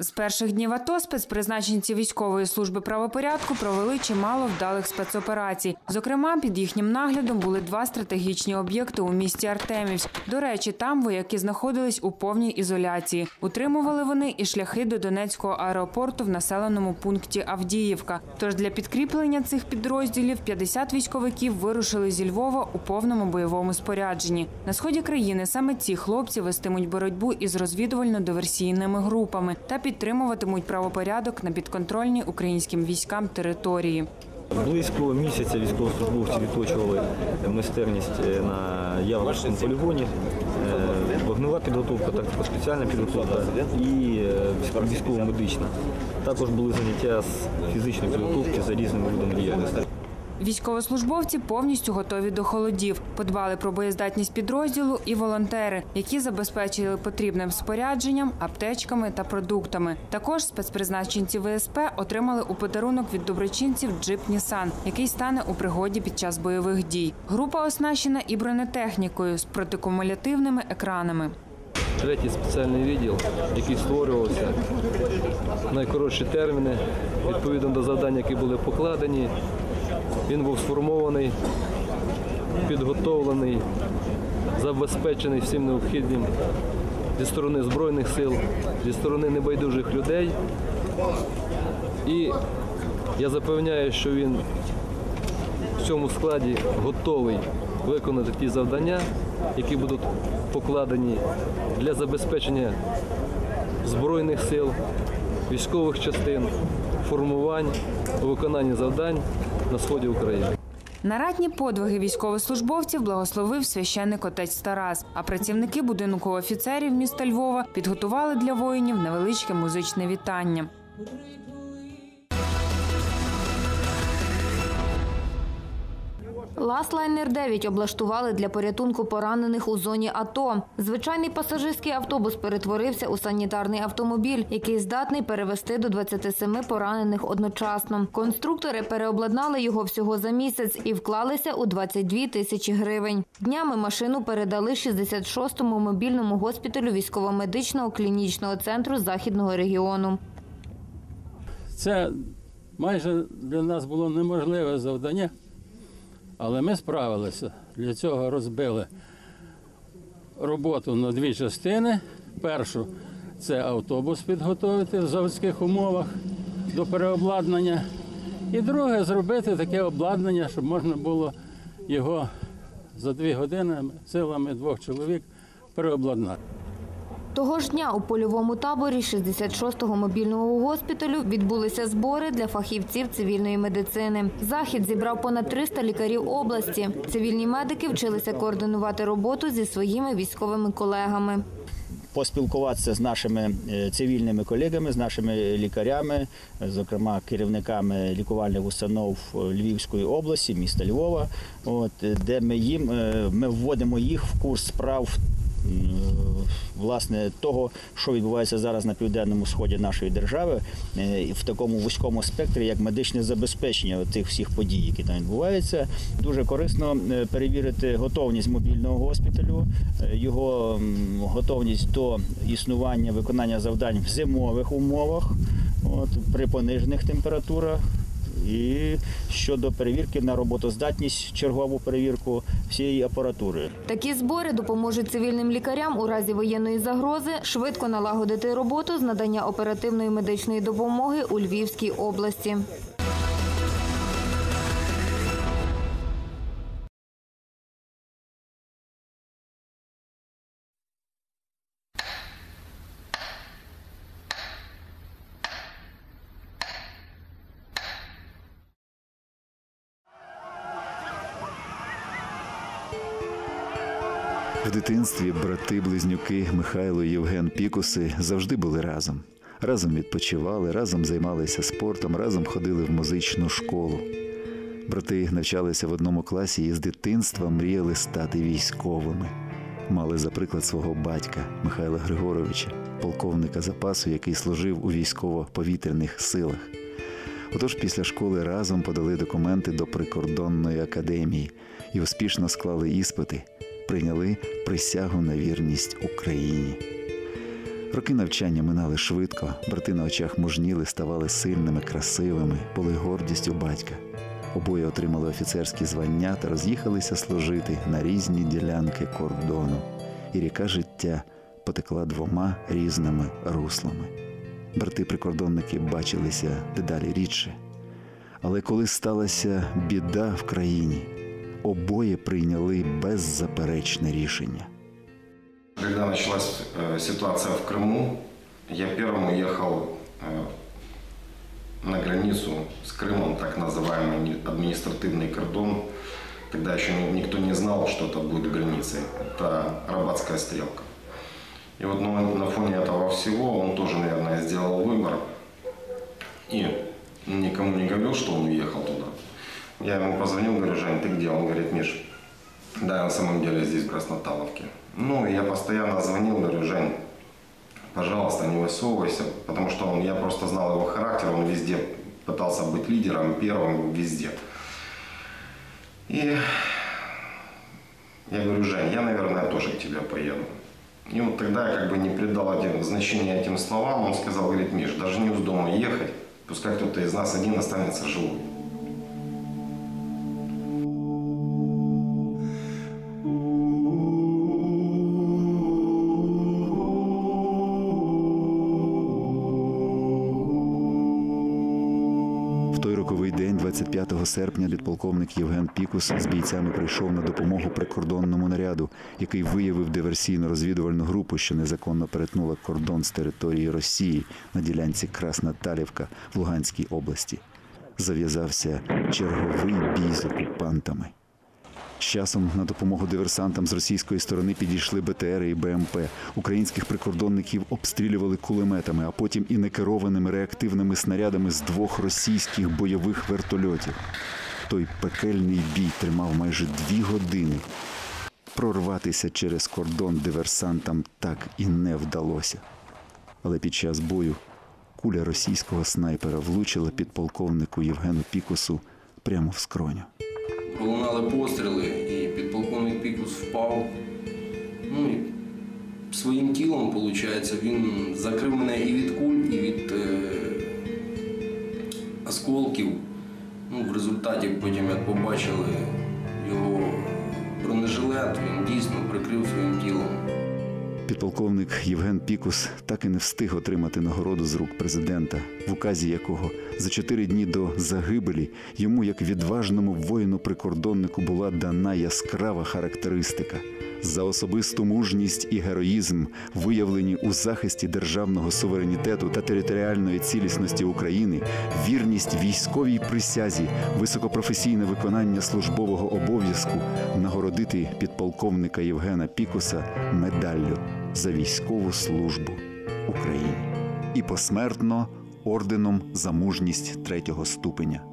З перших днів АТО спецпризначенці військової служби правопорядку провели чимало вдалих спецоперацій. Зокрема, під їхнім наглядом були два стратегічні об'єкти у місті Артемівськ. До речі, там вояки знаходились у повній ізоляції. Утримували вони і шляхи до Донецького аеропорту в населеному пункті Авдіївка. Тож для підкріплення цих підрозділів 50 військовиків вирушили зі Львова у повному бойовому спорядженні. На сході країни саме ці хлопці вестимуть боротьбу із розвідувально-диверсійними групами та підтримуватимуть правопорядок на підконтрольній українським військам території. Близько місяця військовослужбовці відточували майстерність е, на Яворівському полігоні. Е, Вогнева підготовка, тактико спеціальна підготовка і е, військово-медична. Також були заняття з фізичної підготовки за різними видами діяльності. Військовослужбовці повністю готові до холодів. Подбали про боєздатність підрозділу і волонтери, які забезпечили потрібним спорядженням, аптечками та продуктами. Також спецпризначенці ВСП отримали у подарунок від доброчинців джип Нісан, який стане у пригоді під час бойових дій. Група оснащена і бронетехнікою з протикумулятивними екранами. Третій спеціальний відділ, який створювався найкоротші терміни, відповідно до завдань, які були покладені. Він був сформований, підготовлений, забезпечений всім необхідним зі сторони Збройних сил, зі сторони небайдужих людей. І я запевняю, що він в цьому складі готовий виконати ті завдання, які будуть покладені для забезпечення збройних сил, військових частин, формувань у виконанні завдань на сході України. Нарадні подвиги військовослужбовців благословив священник отець Тарас. А працівники будинку офіцерів міста Львова підготували для воїнів невеличке музичне вітання. Ласлайнер 9 облаштували для порятунку поранених у зоні АТО. Звичайний пасажирський автобус перетворився у санітарний автомобіль, який здатний перевезти до 27 поранених одночасно. Конструктори переобладнали його всього за місяць і вклалися у 22 тисячі гривень. Днями машину передали 66-му мобільному госпіталю військово-медичного клінічного центру західного регіону. Це майже для нас було неможливе завдання, але ми справилися. Для цього розбили роботу на дві частини. Першу це автобус підготовити в заводських умовах до переобладнання. І друге зробити таке обладнання, щоб можна було його за дві години силами двох чоловік переобладнати. Того ж дня у польовому таборі 66-го мобільного госпіталю відбулися збори для фахівців цивільної медицини. Захід зібрав понад 300 лікарів області. Цивільні медики вчилися координувати роботу зі своїми військовими колегами. поспілкуватися з нашими е, цивільними колегами, з нашими лікарями, зокрема керівниками лікувальних установ е, Львівської області, міста Львова, от, е, де ми їм ми вводимо їх в курс справ. М, Власне, того, що відбувається зараз на південному сході нашої держави, е, в такому вузькому спектрі, як медичне забезпечення цих всіх подій, які там відбуваються, дуже корисно е, перевірити готовність мобільного госпіталю, е, його готовність до існування виконання завдань в зимових умовах, от, при понижених температурах. І щодо перевірки на роботоздатність, чергову перевірку всієї апаратури. Такі збори допоможуть цивільним лікарям у разі воєнної загрози швидко налагодити роботу з надання оперативної медичної допомоги у Львівській області. В дитинстві брати-близнюки Михайло і Євген Пікуси завжди були разом. Разом відпочивали, разом займалися спортом, разом ходили в музичну школу. Брати навчалися в одному класі і з дитинства мріяли стати військовими. Мали за приклад свого батька Михайла Григоровича, полковника запасу, який служив у військово-повітряних силах. Отож, після школи разом подали документи до прикордонної академії і успішно склали іспити, прийняли присягу на вірність Україні. Роки навчання минали швидко, брати на очах мужніли, ставали сильними, красивими, були гордістю батька. Обоє отримали офіцерські звання та роз'їхалися служити на різні ділянки кордону. І ріка життя потекла двома різними руслами. Брати-прикордонники бачилися дедалі рідше. Але коли сталася біда в країні, обоє прийняли беззаперечне рішення. Когда началась э, ситуация в Крыму, я первым уехал э, на границу с Крымом, так называемый административный кордон. Тогда еще ни- никто не знал, что это будет границей. Это Рабатская стрелка. И вот на, на фоне этого всего он тоже, наверное, сделал выбор. И никому не говорил, что он уехал туда. Я ему позвонил, говорю, Жень, ты где? Он говорит, Миш, да, я на самом деле здесь, в Красноталовке. Ну, я постоянно звонил, говорю, Жень, пожалуйста, не высовывайся, потому что он, я просто знал его характер, он везде пытался быть лидером, первым везде. И я говорю, Жень, я, наверное, тоже к тебе поеду. И вот тогда я как бы не придал один, значения этим словам, он сказал, говорит, Миш, даже не вздумай ехать, пускай кто-то из нас один останется живой. 5 серпня підполковник Євген Пікус з бійцями прийшов на допомогу прикордонному наряду, який виявив диверсійно-розвідувальну групу, що незаконно перетнула кордон з території Росії на ділянці Красна Талівка в Луганській області. Зав'язався черговий бій з окупантами. З часом на допомогу диверсантам з російської сторони підійшли БТР і БМП. Українських прикордонників обстрілювали кулеметами, а потім і некерованими реактивними снарядами з двох російських бойових вертольотів. Той пекельний бій тримав майже дві години. Прорватися через кордон диверсантам так і не вдалося. Але під час бою куля російського снайпера влучила підполковнику Євгену Пікусу прямо в скроню. Пролунали постріли, і підполковник Пікус впав. Ну і своїм тілом, виходить, він закрив мене і від куль, і від е, осколків. Ну, в результаті потім, як побачили його бронежилет, він дійсно прикрив своїм тілом. Підполковник Євген Пікус так і не встиг отримати нагороду з рук президента, в указі якого за чотири дні до загибелі йому, як відважному воїну-прикордоннику, була дана яскрава характеристика. За особисту мужність і героїзм, виявлені у захисті державного суверенітету та територіальної цілісності України, вірність військовій присязі, високопрофесійне виконання службового обов'язку, нагородити підполковника Євгена Пікуса медаллю за військову службу Україні і посмертно орденом за мужність третього ступеня.